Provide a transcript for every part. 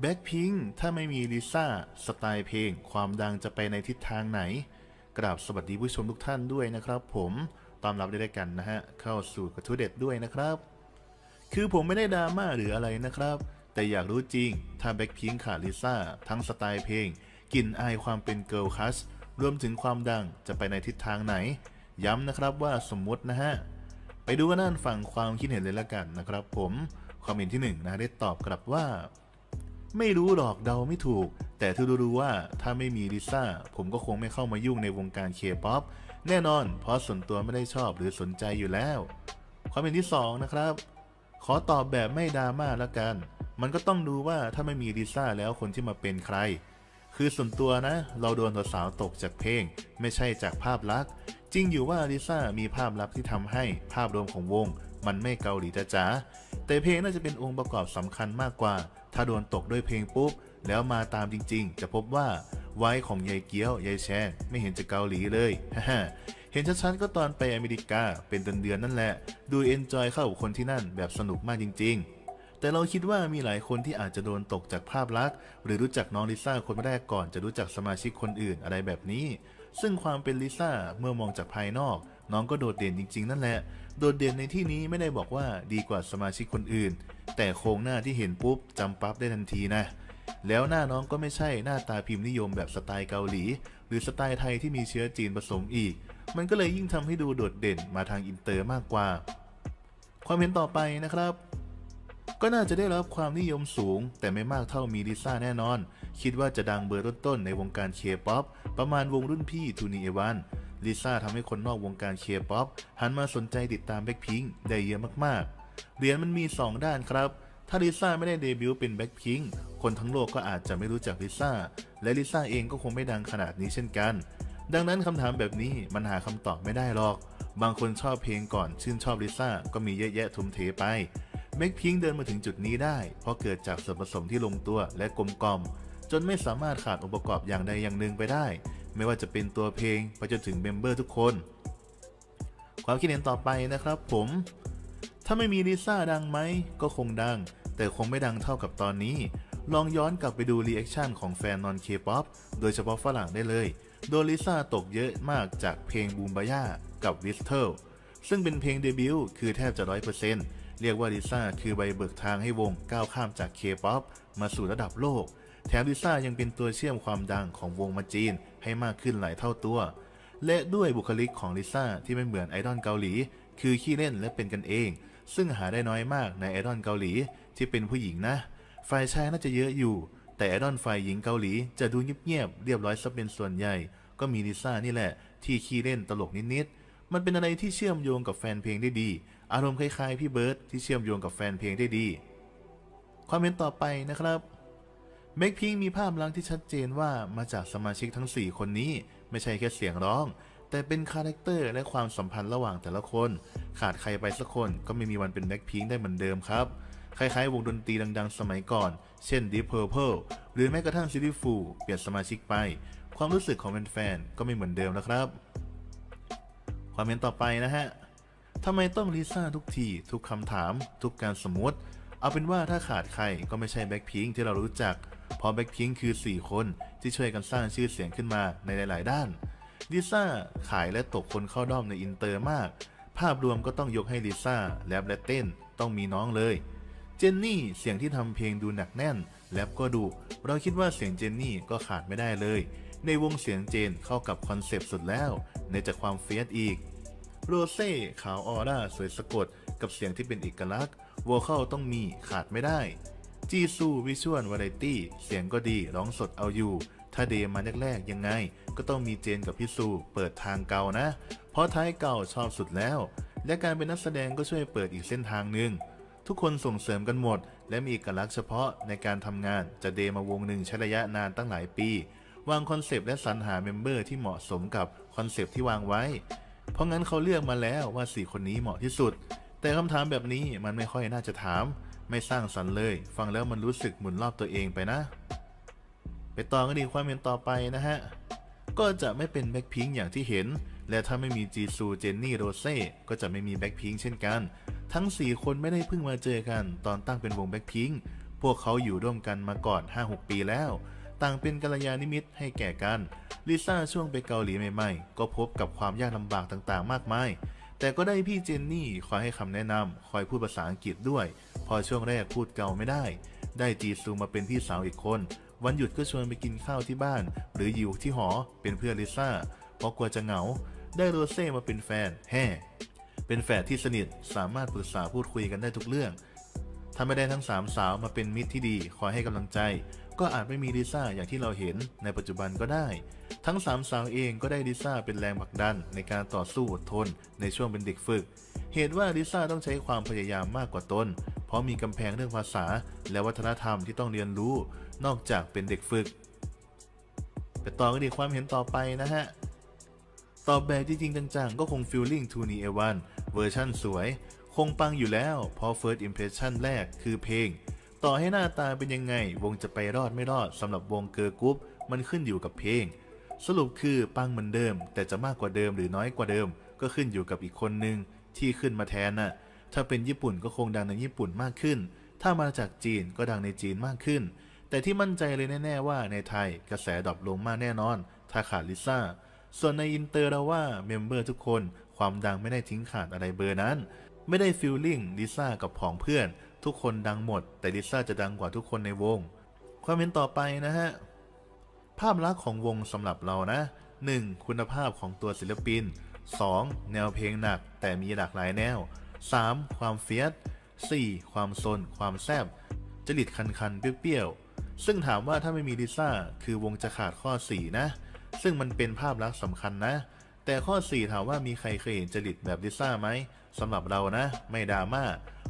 แบ็คพิงถ้าไม่มีลิซ่าสไตล์เพลง ความดังจะไปในทิศทางไหน กราบสวัสดีผู้ชมทุกท่านด้วยนะครับ ผมตอนรับได้ด้วยกันนะฮะ เข้าสู่กระทู้เด็ดด้วยนะครับ คือผมไม่ได้ดราม่าหรืออะไรนะครับ แต่อยากรู้จริง ถ้าแบ็คพิงขาดลิซ่าทั้งสไตล์เพลงกลิ่นอายความเป็นเกิร์ลคัสรวมถึงความดังจะไปในทิศทางไหน ย้ำนะครับว่าสมมุตินะฮะ ไปดูกันด้านฝั่งความคิดเห็นเลยละกันนะครับ ผมความเห็นที่หนึ่งนะได้ตอบกลับว่า ไม่รู้หรอกเดาไม่ถูก แต่ที่รู้ๆว่าถ้าไม่มีลิซ่า ผมก็คงไม่เข้ามายุ่งในวงการเคป๊อปแน่นอน เพราะส่วนตัวไม่ได้ชอบหรือสนใจอยู่แล้วความเห็นที่สองนะครับ ขอตอบแบบไม่ดราม่าละกัน มันก็ต้องดูว่าถ้าไม่มีลิซ่าแล้วคนที่มาเป็นใคร คือส่วนตัวนะ เราโดนสาวตกจากเพลง ไม่ใช่จากภาพลักษณ์จริงอยู่ว่าลิซ่ามีภาพลักษณ์ที่ทำให้ภาพรวมของวง มันไม่เกาหลีจ๋าแต่เพลงน่าจะเป็นองค์ประกอบสำคัญมากกว่า ถ้าโดนตกด้วยเพลงปุ๊บ แล้วมาตามจริงๆ จะพบว่าไว้ของยายเกี้ยวยายแชงไม่เห็นจะเกาหลีเลยฮ่าเห็นชัดๆก็ตอนไปอเมริกาเป็นเดือนๆนั่นแหละ ดูเอนจอยเข้ากับคนที่นั่นแบบสนุกมากจริง ๆ แต่เราคิดว่ามีหลายคนที่อาจจะโดนตกจากภาพลักษณ์ หรือรู้จักน้องลิซ่าคนแรกก่อนจะรู้จักสมาชิกคนอื่นอะไรแบบนี้ ซึ่งความเป็นลิซ่าเมื่อมองจากภายนอก น้องก็โดดเด่นจริง ๆ นั่นแหละ โดดเด่นในที่นี้ไม่ได้บอกว่าดีกว่าสมาชิกคนอื่น แต่โครงหน้าที่เห็นปุ๊บจำปั๊บได้ทันทีนะ แล้วหน้าน้องก็ไม่ใช่หน้าตาพิมพ์นิยมแบบสไตล์เกาหลี หรือสไตล์ไทยที่มีเชื้อจีนผสมอีก มันก็เลยยิ่งทำให้ดูโดดเด่นมาทางอินเตอร์มากกว่า ความเห็นต่อไปนะครับก็น่าจะได้รับความนิยมสูง แต่ไม่มากเท่ามีลิซ่าแน่นอน คิดว่าจะดังเบอร์ต้นๆในวงการเคป๊อปประมาณวงรุ่นพี่ทูนีเอวันลิซ่าทำให้คนนอกวงการเคป๊อปหันมาสนใจติดตามแบ็คพิงได้เยอะมากๆ เหรียญมันมี 2 ด้านครับ ถ้าลิซ่าไม่ได้เดบิวต์เป็นแบ็คพิงคนทั้งโลกก็อาจจะไม่รู้จักลิซ่า และลิซ่าเองก็คงไม่ดังขนาดนี้เช่นกัน ดังนั้นคำถามแบบนี้มันหาคำตอบไม่ได้หรอก บางคนชอบเพลงก่อนชื่นชอบลิซ่าก็มีเยอะแยะทุ่มเทไปแม็กพิงเดินมาถึงจุดนี้ได้ เพราะเกิดจากส่วนผสมที่ลงตัวและกลมกล่อม จนไม่สามารถขาดองค์ประกอบอย่างใดอย่างหนึ่งไปได้ ไม่ว่าจะเป็นตัวเพลงไปจนถึงเมมเบอร์ทุกคน ความคิดเห็นต่อไปนะครับผม ถ้าไม่มีลิซ่าดังไหม ก็คงดัง แต่คงไม่ดังเท่ากับตอนนี้ ลองย้อนกลับไปดูรีแอคชั่นของแฟนนอนเคป๊อปโดยเฉพาะฝรั่งได้เลย โดนลิซ่าตกเยอะมากจากเพลงบูมบาย่ากับวิสเทลซึ่งเป็นเพลงเดบิวต์คือแทบจะร้อยเปอร์เซ็นต์เรียกว่าลิซ่าคือใบเบิกทางให้วงก้าวข้ามจากเคป๊อปมาสู่ระดับโลก แถมลิซ่ายังเป็นตัวเชื่อมความดังของวงมาจีนให้มากขึ้นหลายเท่าตัว และด้วยบุคลิกของลิซ่าที่ไม่เหมือนไอดอลเกาหลี คือขี้เล่นและเป็นกันเอง ซึ่งหาได้น้อยมากในไอดอลเกาหลีที่เป็นผู้หญิงนะ ฝ่ายชายน่าจะเยอะอยู่ แต่ไอดอลฝ่ายหญิงเกาหลีจะดูเงียบๆเรียบร้อยซะเป็นส่วนใหญ่ ก็มีลิซ่านี่แหละ ที่ขี้เล่นตลกนิดๆ มันเป็นอะไรที่เชื่อมโยงกับแฟนเพลงได้ดี อารมณ์คล้ายๆพี่เบิร์ดที่เชื่อมโยงกับแฟนเพลงได้ดี ความเห็นต่อไปนะครับแม็กพิงมีภาพลักษณ์ที่ชัดเจนว่ามาจากสมาชิกทั้ง 4 คนนี้ ไม่ใช่แค่เสียงร้อง แต่เป็นคาแรคเตอร์และความสัมพันธ์ระหว่างแต่ละคน ขาดใครไปสักคนก็ไม่มีวันเป็นแบ็คพิงได้เหมือนเดิมครับ คล้ายๆ วงดนตรีดังๆ สมัยก่อน เช่น Deep Purple หรือแม้กระทั่ง City Fool เปลี่ยนสมาชิกไป ความรู้สึกของแฟนๆก็ไม่เหมือนเดิมแล้วครับ ความเห็นต่อไปนะฮะทำไมต้องลิซ่าทุกที ทุกคำถาม ทุกการสมมติ เอาเป็นว่าถ้าขาดใครก็ไม่ใช่แบ็คพิงที่เรารู้จัก เพราะแบ็คพิงคือ 4 คนที่ช่วยกันสร้างชื่อเสียงขึ้นมาในหลาย ๆ ด้าน ลิซ่าขายและตกคนเข้าด้อมในอินเตอร์มาก ภาพรวมก็ต้องยกให้ลิซ่าแรปและเต้นต้องมีน้องเลย เจนนี่เสียงที่ทำเพลงดูหนักแน่นแรปก็ดุเราคิดว่าเสียงเจนนี่ก็ขาดไม่ได้เลย ในวงเสียงเจนเข้ากับคอนเซปต์สุดแล้ว ในจากความเฟียสอีก โรเซ่ขาวออร่าสวยสะกด กับเสียงที่เป็นเอกลักษณ์วอลเข้าต้องมีขาดไม่ได้จีซูวิชวลวาไรตี้เสียงก็ดีร้องสดเอาอยู่ ถ้าเดมมาแรกๆยังไง ก็ต้องมีเจนกับพี่ซูเปิดทางเก่านะ เพราะท้ายเก่าชอบสุดแล้ว และการเป็นนักแสดงก็ช่วยเปิดอีกเส้นทางหนึ่งทุกคนส่งเสริมกันหมด และมีเอกลักษณ์เฉพาะในการทำงานจะเดมาวงหนึ่งใช้ระยะนานตั้งหลายปี วางคอนเซปต์และสรรหาเมมเบอร์ที่เหมาะสมกับคอนเซปต์ที่วางไว้ เพราะงั้นเขาเลือกมาแล้วว่าสี่คนนี้เหมาะที่สุด แต่คำถามแบบนี้มันไม่ค่อยน่าจะถาม ไม่สร้างสรรค์เลย ฟังแล้วมันรู้สึกหมุนรอบตัวเองไปนะ ไปต่อกันดีความเห็นต่อไปนะฮะ ก็จะไม่เป็นแบ็คพิงอย่างที่เห็น และถ้าไม่มีจีซูเจนนี่โรเซ่ก็จะไม่มีแบ็คพิงเช่นกัน ทั้ง 4 คนไม่ได้เพิ่งมาเจอกัน ตอนตั้งเป็นวงแบ็คพิงผวกเขาอยู่ร่วมกันมาก่อน 5-6 ปีแล้ว ต่างเป็นกัลยาณมิตรให้แก่กัน ลิซ่าช่วงไปเกาหลีใหม่ๆ ก็พบกับความยากลำบากต่างๆ มากมาย แต่ก็ได้พี่เจนนี่คอยให้คำแนะนำคอยพูดภาษาอังกฤษด้วย พอช่วงแรกพูดเกาไม่ได้ ได้จีซูมาเป็นพี่สาวอีกคน วันหยุดก็ชวนไปกินข้าวที่บ้าน หรืออยู่ที่หอเป็นเพื่อนลิซ่าเพราะกลัวจะเหงา ได้โรเซ่มาเป็นแฟนแฮ่เป็นแฝดที่สนิทสามารถปรึกษาพูดคุยกันได้ทุกเรื่องถ้าไม่ได้ทั้งสามสาวมาเป็นมิตรที่ดีคอยให้กำลังใจ ก็อาจไม่มีลิซ่าอย่างที่เราเห็นในปัจจุบันก็ได้ ทั้งสามสาวเองก็ได้ลิซ่าเป็นแรงผลักดันในการต่อสู้อดทนในช่วงเป็นเด็กฝึก เหตุว่าลิซ่าต้องใช้ความพยายามมากกว่าตน เพราะมีกำแพงเรื่องภาษาและวัฒนธรรมที่ต้องเรียนรู้ นอกจากเป็นเด็กฝึก ไปต่อกันดีความเห็นต่อไปนะฮะตอบแบบจริงๆจังๆ ก็คง Feeling to n e a 1เวอร์ชั่นสวย คงปังอยู่แล้วเพราะ First Impression แรกคือเพลง ต่อให้หน้าตาเป็นยังไง วงจะไปรอดไม่รอดสำหรับวงเกิร์ลกรุ๊ปมันขึ้นอยู่กับเพลง สรุปคือปังเหมือนเดิม แต่จะมากกว่าเดิมหรือน้อยกว่าเดิม ก็ขึ้นอยู่กับอีกคนนึงที่ขึ้นมาแทนน่ะถ้าเป็นญี่ปุ่นก็คงดังในญี่ปุ่นมากขึ้น ถ้ามาจากจีนก็ดังในจีนมากขึ้น แต่ที่มั่นใจเลยแน่ ๆ ว่าในไทยกระแสดรอปลงมากแน่นอน ถ้าขาดลิซ่า ส่วนในอินเตอร์เราว่าเมมเบอร์ทุกคนความดังไม่ได้ทิ้งขาดอะไรเบอร์นั้น ไม่ได้ฟิลลิ่งลิซ่ากับผองเพื่อน ทุกคนดังหมด แต่ลิซ่าจะดังกว่าทุกคนในวง ความเห็นต่อไปนะฮะ ภาพลักษณ์ของวงสำหรับเรานะ 1. คุณภาพของตัวศิลปิน 2. แนวเพลงหนักแต่มีหลากหลายแนว 3. ความเฟียส 4. ความซน ความแซบจริตคันๆ เปรี้ยวๆ ซึ่งถามว่าถ้าไม่มีลิซ่าคือวงจะขาดข้อ 4 นะ ซึ่งมันเป็นภาพลักษณ์สำคัญนะ แต่ข้อ 4 ถามว่ามีใครเคยเห็นจริตแบบลิซ่าไหมสำหรับเรานะ ไม่ดราม่า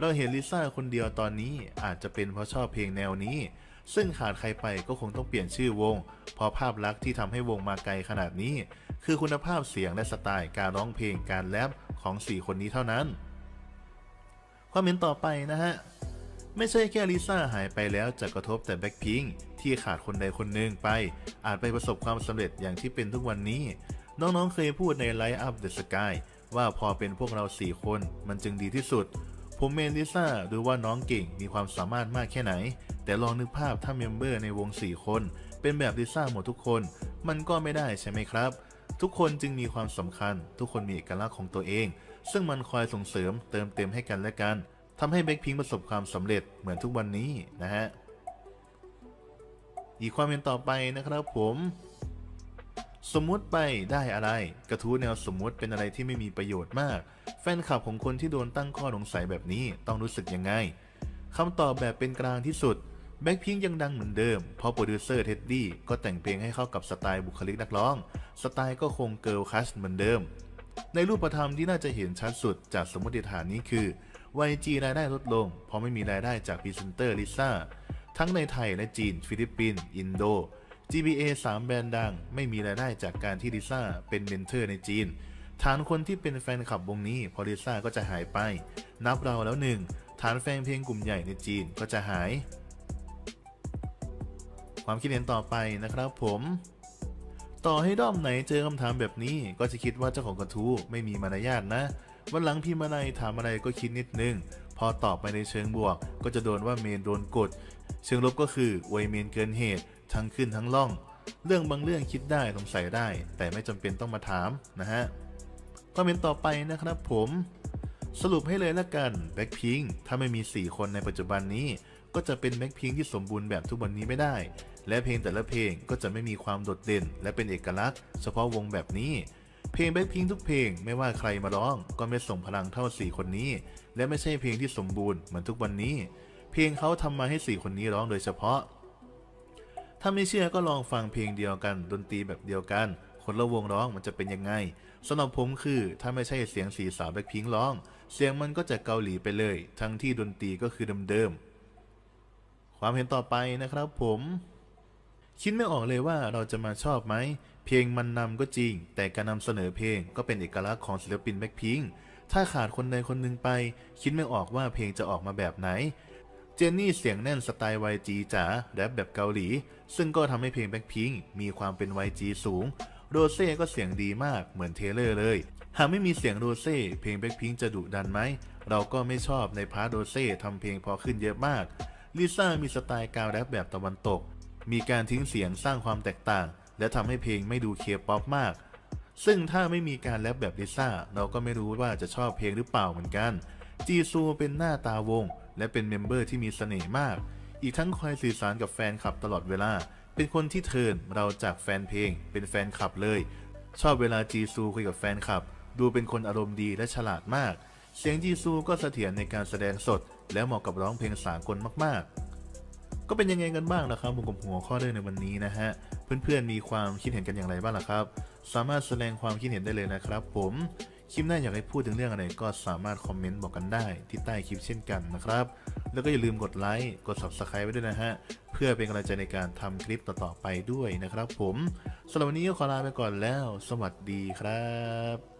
เราเห็นลิซ่าคนเดียวตอนนี้อาจจะเป็นเพราะชอบเพลงแนวนี้ ซึ่งขาดใครไปก็คงต้องเปลี่ยนชื่อวง เพราะภาพลักษณ์ที่ทำให้วงมาไกลขนาดนี้ คือคุณภาพเสียงและสไตล์การร้องเพลงการแรปของ 4 คนนี้เท่านั้นความเห็นต่อไปนะฮะ ไม่ใช่แค่ลิซ่าหายไปแล้วจะกระทบแต่แบ็คพิงที่ขาดคนใดคนหนึ่งไป อาจไปประสบความสำเร็จอย่างที่เป็นทุกวันนี้ น้องๆเคยพูดใน Light Up the Sky ว่าพอเป็นพวกเรา 4 คนมันจึงดีที่สุด ผมเมนลิซ่าดูว่าน้องเก่งมีความสามารถมากแค่ไหน แต่ลองนึกภาพถ้าเมมเบอร์ในวง 4 คน เป็นแบบลิซ่าหมดทุกคน มันก็ไม่ได้ใช่ไหมครับ ทุกคนจึงมีความสำคัญ ทุกคนมีเอกลักษณ์ของตัวเอง ซึ่งมันคอยส่งเสริมเติมเต็มให้กันและกัน ทำให้แบ็คพิงประสบความสำเร็จเหมือนทุกวันนี้นะฮะ อีกความเห็นต่อไปนะครับผม สมมุติไปได้อะไร กระทู้แนวสมมุติเป็นอะไรที่ไม่มีประโยชน์มาก แฟนคลับของคนที่โดนตั้งข้อสงสัยแบบนี้ต้องรู้สึกยังไงคำตอบแบบเป็นกลางที่สุดแบ็คพิงยังดังเหมือนเดิม เพราะโปรดิวเซอร์เท็ดดี้ก็แต่งเพลงให้เข้ากับสไตล์บุคลิกนักร้อง สไตล์ก็คงเกิร์ลคัชเหมือนเดิม ในรูปธรรมที่น่าจะเห็นชัดสุดจากสมมติฐานนี้คือ YG รายได้ลดลง เพราะไม่มีรายได้จากพรีเซนเตอร์ลิซ่าทั้งในไทยและจีน ฟิลิปปินส์อินโด GBA 3 แบรนด์ดัง ไม่มีรายได้จากการที่ลิซ่าเป็นเมนเทอร์ในจีน ฐานคนที่เป็นแฟนคลับวงนี้พอลิซ่าก็จะหายไป นับเราแล้วหนึ่งฐานแฟนเพลงกลุ่มใหญ่ในจีนก็จะหาย ความคิดเห็นต่อไปนะครับผม ต่อให้ด้อมไหนเจอคำถามแบบนี้ก็จะคิดว่าเจ้าของกระทู้ไม่มีมารยาทนะ วันหลังพิมพ์อะไรถามอะไรก็คิดนิดนึง พอตอบไปในเชิงบวก ก็จะโดนว่าเมนโดนกด เชิงลบก็คืออวยเมนเกินเหตุ ทั้งขึ้นทั้งล่อง เรื่องบางเรื่องคิดได้สงสัยได้ แต่ไม่จำเป็นต้องมาถามนะฮะคอมเมนต์ต่อไปนะครับผม สรุปให้เลยละกันแบ็คพิงถ้าไม่มี 4 คนในปัจจุบันนี้ ก็จะเป็นแบ็คพิงที่สมบูรณ์แบบทุกวันนี้ไม่ได้ และเพลงแต่ละเพลงก็จะไม่มีความโดดเด่น และเป็นเอกลักษณ์ เฉพาะวงแบบนี้ เพลงแบ็คพิงทุกเพลงไม่ว่าใครมาร้อง ก็ไม่ส่งพลังเท่า 4 คนนี้ และไม่ใช่เพลงที่สมบูรณ์เหมือนทุกวันนี้ เพลงเขาทำมาให้ 4 คนนี้ร้องโดยเฉพาะ ถ้าไม่เชื่อก็ลองฟังเพลงเดียวกัน ดนตรีแบบเดียวกัน คนละวงร้องมันจะเป็นยังไงสำหรับผมคือถ้าไม่ใช่เสียงสีสาวแบ็คพิงร้อง เสียงมันก็จะเกาหลีไปเลย ทั้งที่ดนตรีก็คือเดิมๆความเห็นต่อไปนะครับผมคิดไม่ออกเลยว่าเราจะมาชอบไหม เพลงมันนำก็จริง แต่การนำเสนอเพลงก็เป็นเอกลักษณ์ของศิลปินแบ็คพิงถ้าขาดคนใดคนหนึ่งไป คิดไม่ออกว่าเพลงจะออกมาแบบไหน เจนนี่เสียงแน่นสไตล์ YG จ๋าแรปแบบเกาหลี ซึ่งก็ทำให้เพลงแบ็คพิงมีความเป็น YG สูง โรเซ่ก็เสียงดีมากเหมือนเทเลอร์เลย หากไม่มีเสียงโรเซ่เพลงแบ็คพิงจะดุดันไหม เราก็ไม่ชอบในพาร์โรเซ่ทำเพลงพอขึ้นเยอะมากลิซ่ามีสไตล์การแรปแบบตะวันตก มีการทิ้งเสียงสร้างความแตกต่าง และทำให้เพลงไม่ดูเคป๊อปมาก ซึ่งถ้าไม่มีการแรปแบบลิซ่าเราก็ไม่รู้ว่าจะชอบเพลงหรือเปล่าเหมือนกัน จีซูเป็นหน้าตาวง และเป็นเมมเบอร์ที่มีเสน่ห์มาก อีกทั้งคอยสื่อสารกับแฟนคลับตลอดเวลา เป็นคนที่เทินเราจากแฟนเพลง เป็นแฟนคลับเลย ชอบเวลาจีซูคุยกับแฟนคลับ ดูเป็นคนอารมณ์ดีและฉลาดมาก เสียงจีซูก็เสถียรในการแสดงสด และเหมาะกับร้องเพลงสากลมากๆ ก็เป็นยังไงกันบ้างนะครับผมกับหัวข้อเรื่องในวันนี้นะฮะ เพื่อนๆมีความคิดเห็นกันอย่างไรบ้างล่ะครับ สามารถแสดงความคิดเห็นได้เลยนะครับ ผมคลิปหน้าอยากให้พูดถึงเรื่องอะไรก็สามารถคอมเมนต์บอกกันได้ที่ใต้คลิปเช่นกันนะครับ แล้วก็อย่าลืมกดไลค์กด subscribe ไว้ด้วยนะฮะ เพื่อเป็นกำลังใจในการทำคลิปต่อๆไปด้วยนะครับ ผมสำหรับวันนี้ก็ขอลาไปก่อนแล้ว สวัสดีครับ